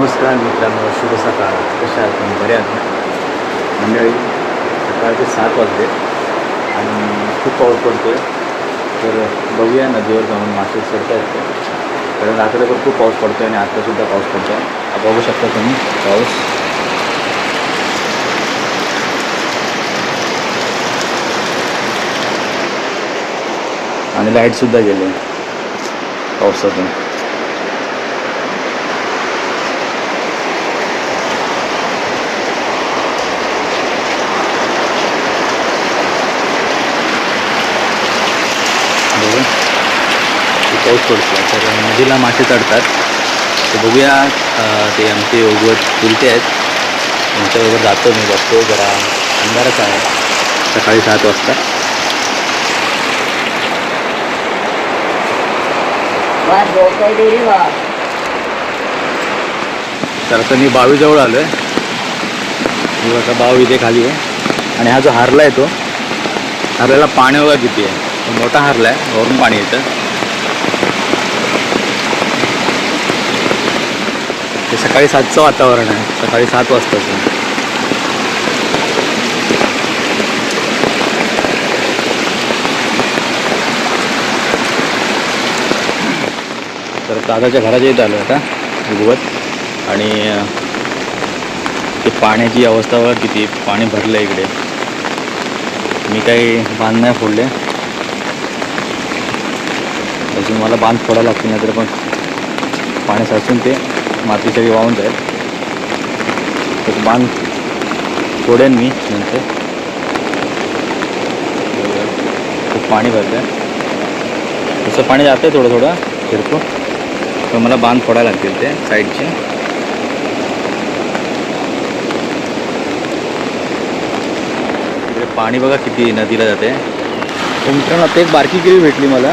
नमस्कार मित्रांनो शुभ सकाळ. कशा आहात? तुम्ही बरे आहात ना? मंडळी सकाळचे सात वाजले आणि खूप पाऊस पडतो आहे तर बघूया नदीवर जाऊन मासे सोडता येते कारण रात्रभर खूप पाऊस पडतो आहे आणि आत्तासुद्धा पाऊस पडतो आहे बघू शकता तुम्ही पाऊस. आणि लाईटसुद्धा गेले. पावसातून बघू खूप पाऊस पडतो तर नदीला मासे चढतात. तर बघूया ते आमचे उगवत चुलते आहेत. त्यांच्याबरोबर जातो मी बघतो. जरा अंधारच आहे. सकाळी सात वाजता. तर आता मी बावीजवळ आलो आहे मी आता बाव इथे खाली आहे. आणि हा जो हारला आहे तो हारल्याला पाणी बघा किती आहे? तो मोठा हारला आहे वरून पाणी येतं. ते सकाळी सातचं वातावरण आहे. सकाळी सात वाजताचं. तर दादाच्या घराच्या इथं आलो आता उगवत आणि ते पाण्याची अवस्था बघा किती पाणी भरलं आहे इकडे. मी काही बांध नाही फोडले. अजून मला बांध फोडायला लागतील नाही तर पण पाणी साचून ते माती सगळी वाहून जाईल. एक बांध फोडेन मी नंतर. खूप पाणी भरलं आहे तसं पाणी जातं आहे थोडं थोडं फिरतो. तर मला बांध फोडायला लागतील ते साईडचे. पाणी बघा किती नदीला जाते. हो मित्रांनो आता एक बारकी किरी भेटली मला.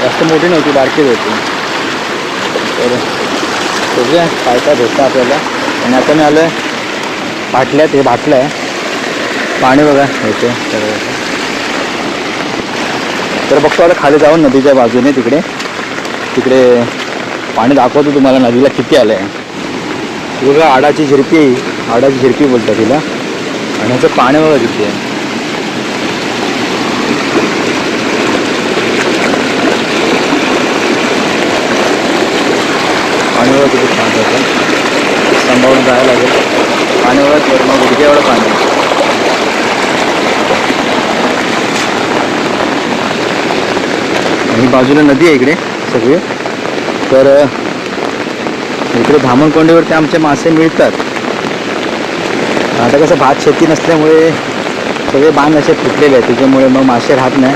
जास्त मोठी नव्हती बारकीच होती. तर बघूया काय काय भेटतं आपल्याला. आणि आता मी आलो आहे बाटल्यात हे बाटलं आहे. पाणी बघा येते तर तर बघतो आता खाली जाऊन नदीच्या बाजूने तिकडे. तिकडे पाणी दाखवतो तुम्हाला नदीला किती आलं आहे बघा आडाची झिरपी आडाची झिरपी बोलतात तिला. आणि ह्याचं पाणी बघा किती आहे. पाणी बघा किती छान होतं सांभाळून जायला लागेल. पाणी बघा गुडघ्या एवढं पाणी. आणि बाजूला नदी आहे इकडे सगळी. तर इकडे धामणकोंडीवरती आमचे मासे मिळतात. आता कसं भात शेती नसल्यामुळे सगळे बांध असे फुटलेले आहेत त्याच्यामुळे मग मासे राहत नाही.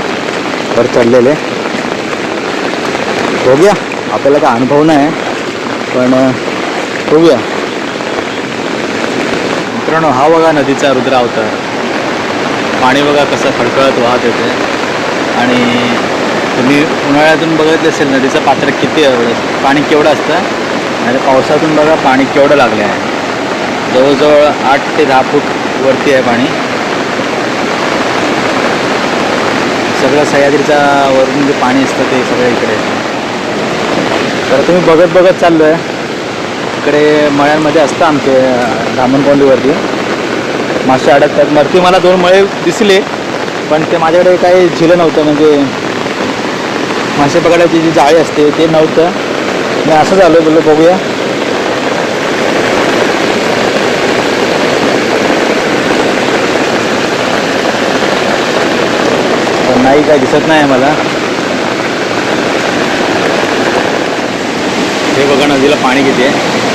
वर चढलेले. बघूया. आपल्याला काय अनुभव नाही. पण बघूया. मित्रांनो हा बघा नदीचा रुद्र अवतार. पाणी बघा कसं खळखळत वाहत येते. आणि तुम्ही उन्हाळ्यातून बघत असेल नदीचं पात्र किती एवढं पाणी केवढं असतं? आणि पावसातून बघा पाणी केवढं लागलं आहे. जवळजवळ आठ ते दहा फूट वरती आहे पाणी. सगळं सह्याद्रीचा वरून जे पाणी असतं ते सगळं इकडे. तर तुम्ही बघत बघत चाललो आहे इकडे मळ्यांमध्ये असतं आमचे धामणकोंडीवरती मासे अडकतात. वरती मला दोन मळे दिसले पण ते माझ्याकडे काही झिलं नव्हतं. म्हणजे मासे पकडायची जी जाळी असते ते नव्हतं. मी असं झालो बोललो बघूया. पण नाही काय दिसत नाही मला हे बघा नदीला पाणी किती आहे.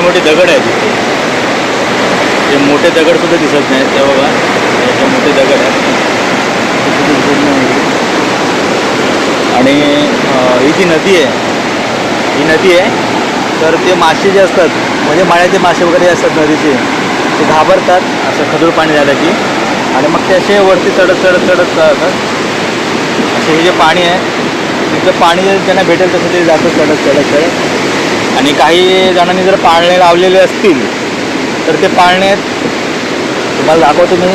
मोठे मोठे दगड आहेत. ते हे मोठे दगड सुद्धा दिसत नाहीत त्या बघा हे मोठे दगड आहेत. आणि ही जी नदी आहे ही नदी आहे तर ते मासे जे असतात म्हणजे माळ्याचे मासे वगैरे असतात नदीचे ते घाबरतात. असं खदूळ पाणी झालं की. आणि मग ते असे वरती चढत चढत चढत जातात असे हे जे पाणी आहे तिथं पाणी जे त्यांना भेटेल तसं ते जातं चढत चढत चढत. आणि काही जणांनी जर पाळणे लावलेले असतील तर ते पाळण्यात तुम्हाला दाखवतो मी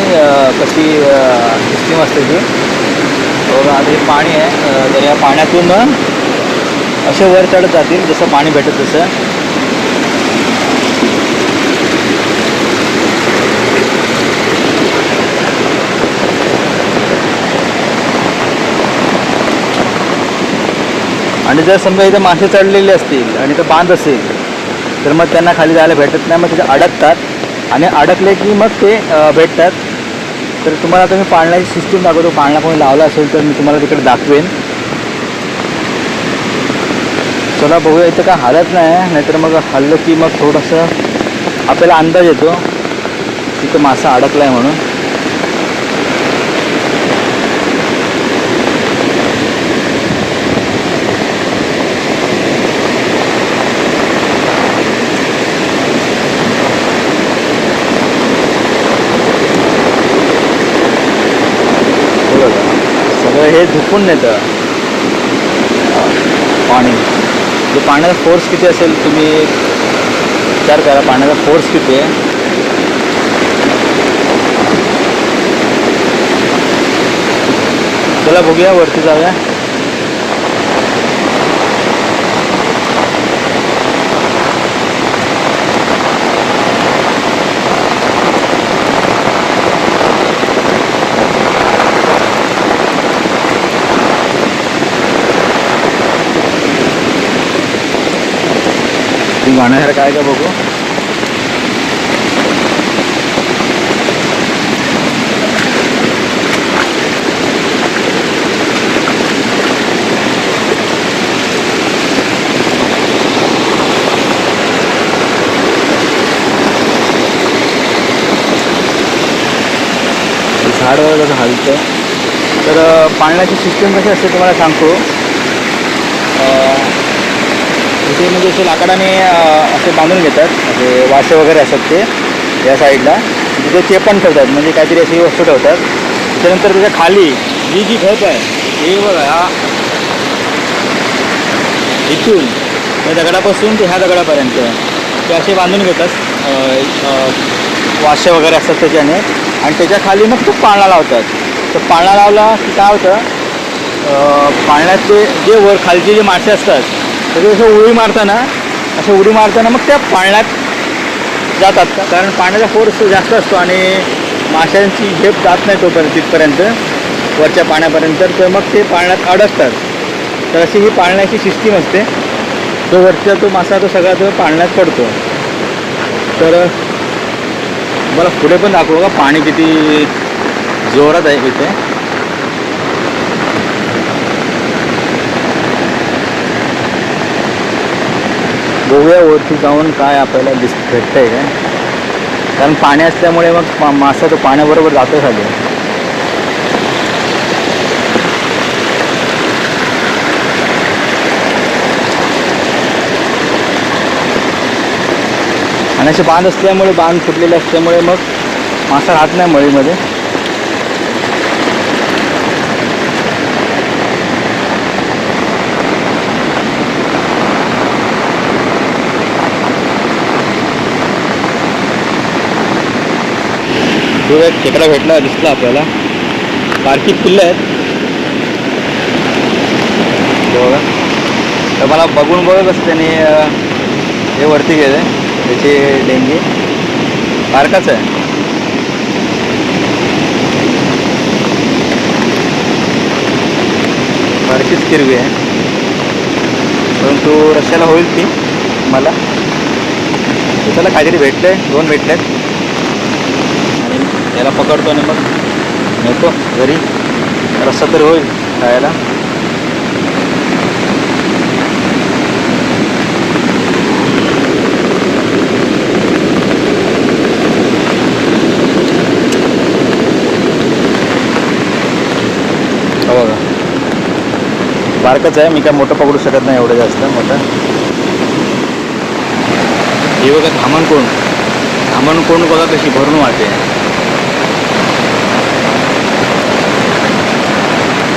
कशी सिस्टीम असते ती. तर आता हे पाणी आहे तर या पाण्यातून असे वर चढत जातील जसं पाणी भेटत तसं. आणि जर समजा इथे मासे चढलेले असतील आणि इथं बांध असेल तर मग त्यांना खाली जायला भेटत नाही मग तिथे अडकतात. आणि अडकले की मग ते भेटतात. तर तुम्हाला आता मी पाळण्याची सिस्टीम दाखवतो. पाळणा कोणी लावला असेल तर मी तुम्हाला तिकडे दाखवेन. चला बघूया इथं काय हालत नाही. नाहीतर मग हल्लं की मग थोडंसं आपल्याला अंदाज येतो. तिथं मासा अडकला आहे म्हणून हे बघा सगळं हे झुकून नेतं पाणी. जे पाण्याचा फोर्स किती असेल तुम्ही विचार करा पाण्याचा फोर्स किती आहे. चला बघूया वरती जाऊया. तुम्ही गाण्यासारखं का बघू. झाड वगैरे कसं हलतं तर पाण्याची सिस्टम कशी असते तुम्हाला सांगतो. इथे म्हणजे असे लाकडाने असे बांधून घेतात. असे वासे वगैरे असतात ते या साईडला. तिथे चेपण ठेवतात. म्हणजे काहीतरी अशी वस्तू ठेवतात. त्याच्यानंतर त्याच्याखाली ही जी घट आहे ही बघा हा. इथून या दगडापासून ते ह्या दगडापर्यंत. ते असे बांधून घेतात. वासे वगैरे असतात त्याच्याने. आणि त्याच्याखाली मग तो पाळणा लावतात. तर पाळणा लावला की काय होतं? पाळण्यात ते जे वर खालचे जे मासे असतात तर असं उडी मारताना असं उडी मारताना मग त्या पाळण्यात जातात. का कारण पाण्याचा फोर्स जास्त असतो आणि माशांची झेप जात नाही तोपर्यंत तिथपर्यंत वरच्या पाण्यापर्यंत. तर मग ते पाळण्यात अडकतात. तर अशी ही पाळण्याची सिस्टीम असते. तो वरचा तो मासा तो सगळा तो पाळण्यात पडतो. तर मला पुढे पण दाखवू का पाणी किती जोरात आहे इथे? गोव्यावरती जाऊन काय आपल्याला दिस भेटतंय काय. कारण पाणी असल्यामुळे मग पा मासा तो पाण्याबरोबर जातो खाली. आणि असे बांध असल्यामुळे बांध फुटलेले असल्यामुळे मग मासा राहत नाही मळीमध्ये. तो एक खेकडा भेटला दिसला आपल्याला. बारकी फुलं आहेत. बघा. तर मला बघून बघतच त्याने अं, हे वरती गेले त्याचे डेंगी. बारकाच आहे. बारकीच किरवी आहे. परंतु रशियाला होईल ती मला. त्याला काहीतरी भेटले दोन भेटले आहेत याला पकडतो आणि मग नेतो घरी. रस्सा तरी होईल खायला. हा बघा. सारखंच आहे मी काय मोठं पकडू शकत नाही एवढं जास्त मोठं. हे बघा धामण कोण धामण कोण बघा कशी भरून वाटते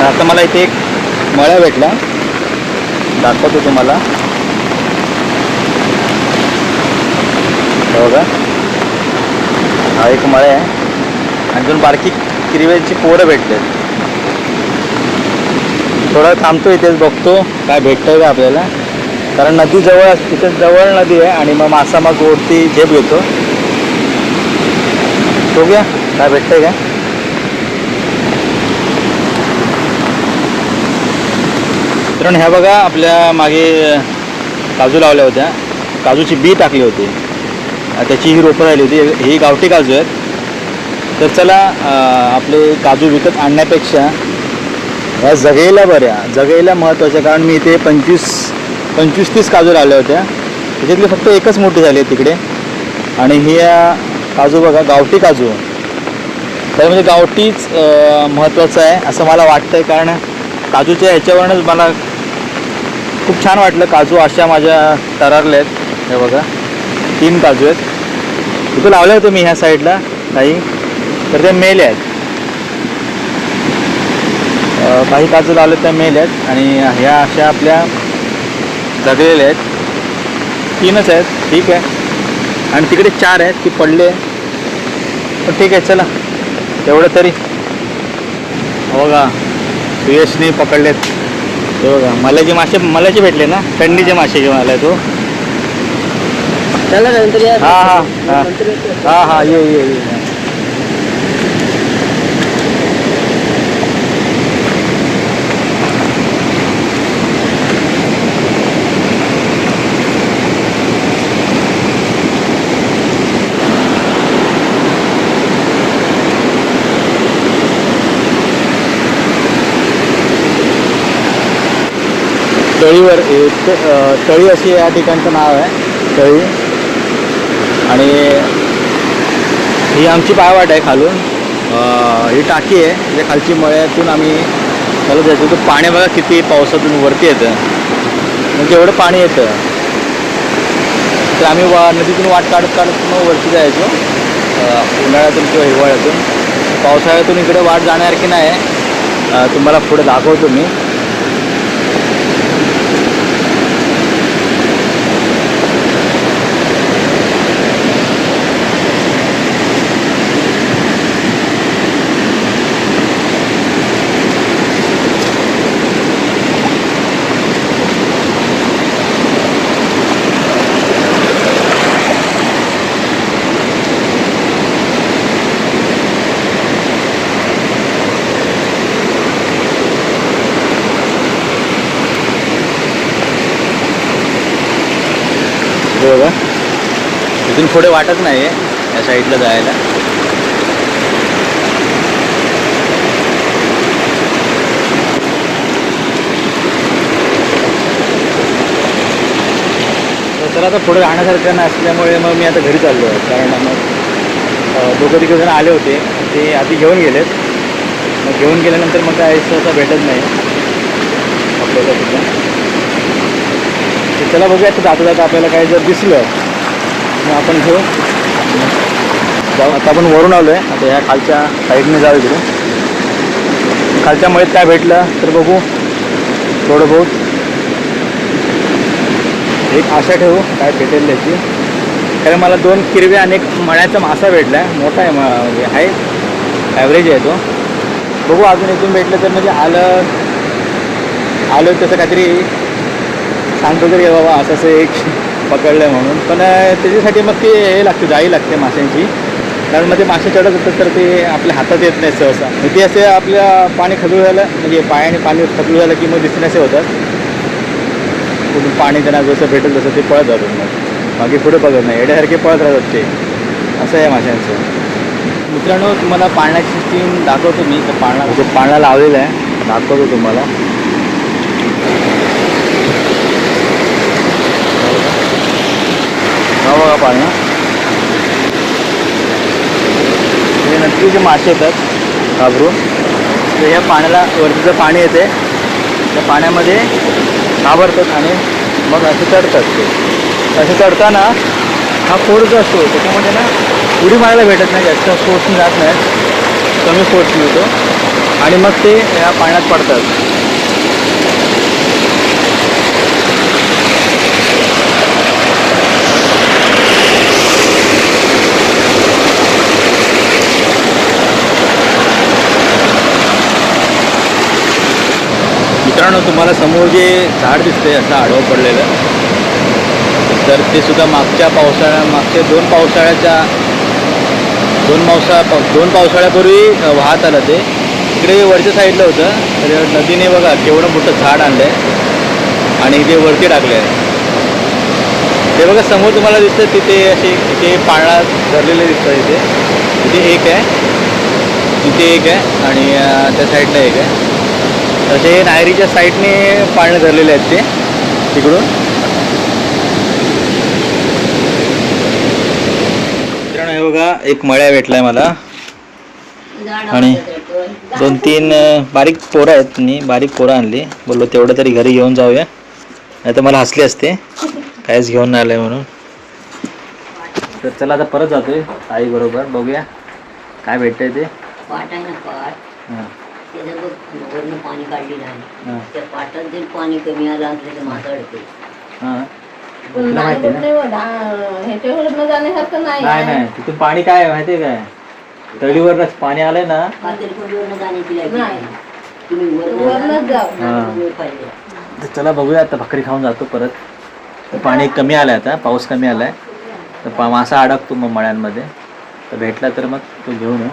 आता मला इथे एक मळ्या भेटला दाखवतो तुम्हाला. बघा. हा एक मळ्या आहे. आणि दोन बारकी किरव्याची पोरं भेटले थोडं थांबतो इथेच बघतो काय भेटतंय का आपल्याला. कारण नदी जवळ तिथे जवळ नदी आहे आणि मग मासा मग वरती झेप घेतो. बघूया काय भेटतंय का मित्रांनो ह्या बघा आपल्या मागे काजू लावल्या होत्या. काजूची बी टाकली होती. त्याची ही रोपं राहिली होती. ही गावठी काजू आहेत. तर चला आपले काजू विकत आणण्यापेक्षा ह्या जगेला बऱ्या. जगेला महत्त्वाच्या कारण मी इथे पंचवीस पंचवीस तीस काजू लावल्या होत्या. त्याच्यातली फक्त एकच मोठी झाली आहे तिकडे. आणि ही काजू बघा गावठी काजू. तर म्हणजे गावठीच महत्त्वाचं आहे असं मला वाटतं आहे कारण काजूच्या ह्याच्यावरूनच मला खूप छान वाटलं काजू अशा माझ्या तरारल्या आहेत. हे बघा तीन काजू आहेत. इथं लावले होते मी ह्या साईडला काही तर ते मेले आहेत. काही काजू लावले त्या मेल आहेत आणि ह्या अशा आपल्या जगलेल्या आहेत. तीनच आहेत. ठीक आहे. आणि तिकडे चार आहेत ती पडले. पण ठीक आहे चला. एवढं तरी. बघा सुयशने पकडलेत. ते बघा मलाचे मासे मलाचे भेटले ना थंडीचे मासे घेऊन आलाय तो. हा, हा, हा. हा हा ये ये. तळीवर त- तळी अशी या ठिकाणचं नाव आहे तळी. आणि ही आमची पायवाट आहे खालून. ही टाकी आहे म्हणजे खालची मळ्यातून आम्ही चालत जायचो. तर पाणी बघा किती पावसातून वरती येतं. म्हणजे एवढं पाणी येतं. तर आम्ही वा नदीतून वाट काढत काढत मग वरती जायचो. उन्हाळ्यातून किंवा हिवाळ्यातून. पावसाळ्यातून इकडे वाट जाण्यासारखी नाही आहे तुम्हाला पुढे दाखवतो मी हे बघा इथून पुढे वाटत नाही आहे या साईडला जायला. तर आता पुढे राहण्यासारखं नसल्यामुळे मग मी आता घरी चाललो आहे. कारण मग दोघं तिघं जण आले होते. ते आधी घेऊन गेलेत. मग घेऊन गेल्यानंतर मग काय सहसा भेटत नाही. आपल्याला सुद्धा चला बघूया आता जाता जाता आपल्याला काय जर दिसलं मग आपण घेऊ. जाऊ. आता आपण वरून आलो आहे आता ह्या खालच्या साईडने जाऊ इकडे. खालच्या मळीत काय भेटलं तर बघू. थोडं बहुत. एक आशा ठेवू काय भेटेल त्याची. कारण मला दोन किरवे आणि एक मळ्याचा मासा भेटला आहे मोठा आहे म- आहे. ॲव्हरेज आहे तो. बघू अजून इथून भेटलं तर म्हणजे आलं आलो तसं काहीतरी सांगतो तरी बाबा असं असं एक पकडलं आहे म्हणून. पण त्याच्यासाठी मग ते हे लागते जाळी लागते माशांची. कारण मग ते मासे चढत होतात तर ते आपल्या हातात येत नाही सहसा. मग ते असे आपल्या पाणी खजूळ झालं म्हणजे पायाने पाणी खजूळ झालं की मग दिसण्याचे होतात. कुठून पाणी त्यांना जसं भेटेल तसं ते पळत जातात मग. बाकी पुढे बघत नाही. येड्यासारखे पळत राहतात ते. असं आहे माशांचं. मित्रांनो तुम्हाला पाळण्याची सिस्टीम दाखवतो मी. तर पाळणा म्हणजे पाळणा लावलेला आहे. दाखवतो तुम्हाला. हा बघा पाणी. हे नक्की जे मासे येतात घाबरून तर ह्या पाण्याला वरतीचं पाणी येते. त्या पाण्यामध्ये घाबरतात आणि मग असे चढतात ते. असे चढताना हा फोर्स जो असतो त्याच्यामध्ये ना उडी मारायला भेटत नाही जास्त फोर्सने जात नाही. कमी फोर्स मिळतो. आणि मग ते या पाण्यात पडतात. मित्रांनो तुम्हाला समोर जे झाड दिसतंय असं आडवं पडलेलं. तर ते सुद्धा मागच्या पावसाळ्या मागच्या दोन पावसाळ्याच्या दोन पावसा दोन पावसाळ्यापूर्वी वाहत आलं ते. इकडे वरच्या साईडला होतं. तर नदीने बघा केवढं मोठं झाड आणलं आहे आणि ते वरती टाकले आहे ते बघा समोर तुम्हाला दिसतं तिथे असे इथे पाळणा धरलेले दिसतं इथे. इथे एक आहे. तिथे एक आहे. आणि त्या साईडला एक आहे. तसे नायरीच्या साईडने पाळणे धरलेले आहेत ते तिकडून मित्रांनो हे बघा एक मळ्या भेटलाय मला. आणि दोन तीन बारीक पोरं आहेत मी बारीक पोरं आणली. बोललो तेवढं तरी घरी घेऊन जाऊया. नाही तर मला हसले असते. काहीच घेऊन नाही आलंय म्हणून. तर चला आता परत जातोय आई बरोबर. बघूया. काय भेटतंय ते? पाट आहे ना पाट त्याचं बघ वरनं पाणी काढलेलं आहे हां त्या पाटात जर पाणी कमी आलं असलं तर हां पण तुला माहिती आहे ना? ह्याच्यावरून जाण्यासारखं नाही नाही नाही तिथून पाणी काय आहे माहितीये काय तळीवरच पाणी आलंय ना पातेलकोटीवरनं जाण्याची लायकी नाही. नाही. तुम्ही वरनं वरनंच जाऊ. जा, हां. तुम्ही पाहिजे. तर चला बघूया आता भाकरी खाऊन जातो परत तर पाणी कमी आलंय आता पाऊस कमी आलाय तर पा मासा अडकतो मग मळ्यांमध्ये तर भेटला तर मग तो घेऊन येऊ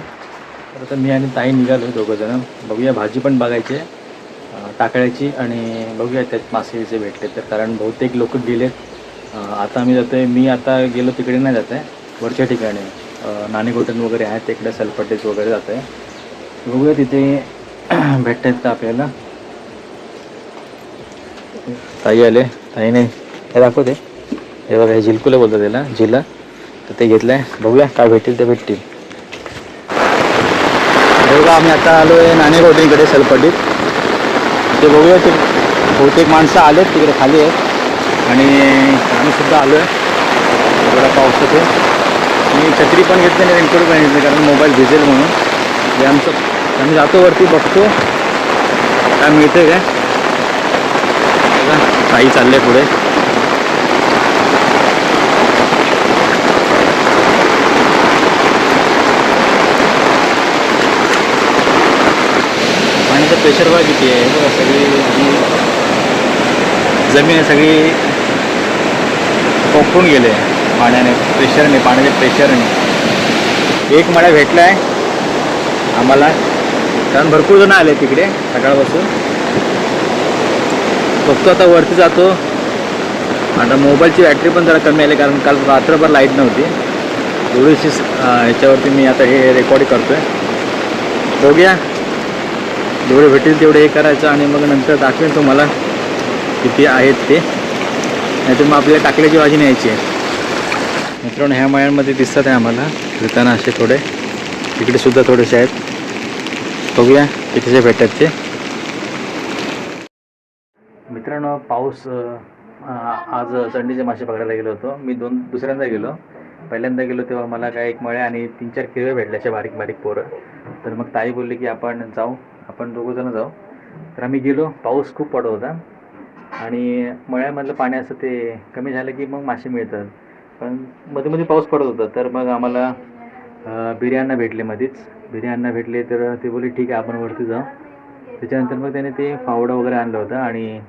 तर आता मी आणि ताई निघालो दोघं जण. बघूया भाजी पण बघायची आहे. टाकळ्याची आणि बघूया त्यात मासे जे भेटले तर कारण बहुतेक लोक गेलेत. आता आम्ही आहे मी आता गेलो तिकडे नाही जात आहे. वरच्या ठिकाणी नाणेगोटन वगैरे आहेत तिकडे सलपटेज वगैरे जात आहे. बघूया तिथे भेटत आहेत का आपल्याला. ताई आले. ताई नाही. हे दाखवते. हे बघा हे बोलतो बोलतात त्याला झिला. तर ते घेतलं आहे बघूया काय भेटतील ते भेटतील. बघा आम्ही आता आलो आहे नाणेकोटीकडे सलपटीत ते बघूया ते बहुतेक माणसं आलेत तिकडे खाली आहेत. आणि आम्हीसुद्धा आलो आहे थोडा पाऊस होते मी छत्री पण घेतली नाही रेनकोट पण घेतली कारण मोबाईल भिजेल म्हणून. जे आमचं आम्ही जातो वरती बघतो. काय मिळतं काय? बघा, ताई चालले पुढे. प्रेशर बघा किती आहे बघा सगळी जी जमीन आहे सगळी कोकून गेले पाण्याने प्रेशरने पाण्याच्या प्रेशरने एक मळा भेटला आहे आम्हाला कारण भरपूर जण आले तिकडे सकाळपासून. बघतो आता वरती जातो. आता मोबाईलची बॅटरी पण जरा कमी आली कारण काल रात्रभर लाइट नव्हती. एवढीशी ह्याच्यावरती मी आता हे रेकॉर्डिंग करतो आहे बघूया. जेवढे भेटेल तेवढे हे करायचं आणि मग नंतर दाखवेन तुम्हाला किती आहेत ते. नाहीतर मग आपल्याला टाकल्याची भाजी न्यायची आहे. मित्रांनो ह्या मळ्यांमध्ये दिसतात आहे आम्हाला. फिरताना असे थोडे. तिकडे सुद्धा थोडेसे आहेत. बघूया कितीचे भेटतात ते. मित्रांनो पाऊस आज चंडीचे मासे पकडायला गेलो होतो. मी दोन दुसऱ्यांदा गेलो. पहिल्यांदा गेलो तेव्हा मला काय एक मळे आणि तीन चार किरवे भेटल्याचे बारीक बारीक पोरं. तर मग ताई बोलली की आपण जाऊ. आपण दोघं जण जाऊ. तर आम्ही गेलो पाऊस खूप पडत होता. आणि मळ्यामधलं पाणी असं ते कमी झालं की मग मासे मिळतात. पण मध्ये मध्ये पाऊस पडत होता. तर मग आम्हाला बिर्याणा भेटले मध्येच बिर्याणा भेटले तर ते बोलले ठीक आहे आपण वरती जाऊ. त्याच्यानंतर मग त्याने ते फावडा वगैरे आणलं होतं आणि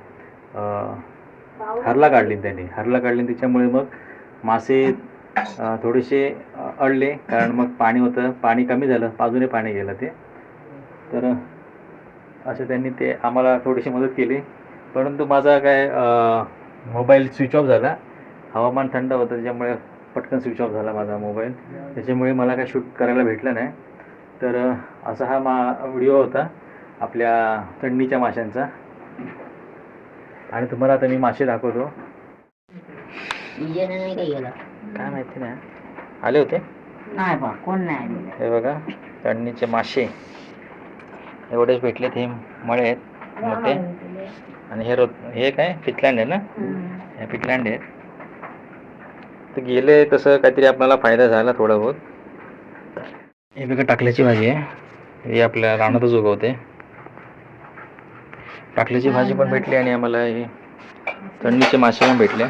हरला काढली त्याने. हरला काढली त्याच्यामुळे मग मासे थोडेसे अडले. कारण मग पाणी होतं. पाणी कमी झालं. बाजूने पाणी गेलं ते. तर असं त्यांनी ते आम्हाला थोडीशी मदत केली. परंतु माझा काय मोबाईल स्विच ऑफ झाला. हवामान थंड होतं त्याच्यामुळे पटकन स्विच ऑफ झाला माझा मोबाईल त्याच्यामुळे मला काय शूट करायला भेटलं नाही. तर असा हा मा व्हिडिओ होता आपल्या चढणीच्या माशांचा. आणि तुम्हाला आता मी मासे दाखवतो. काय माहिती नाही. आले होते? नाही. हे बघा चढणीचे मासे. एवढेच भेटलेत हे मळे आहेत मोठे. आणि हे रोज हे काय? पिटलँड आहे ना? हे पिटलँड आहेत. तर गेले तसं काहीतरी आपल्याला फायदा झाला थोडा बहुत. हे बघा टाकल्याची भाजी आहे. ही आपल्या रानातच उगवते. टाकल्याची भाजी पण भेटली आणि आम्हाला हे थंडीचे मासे पण भेटले.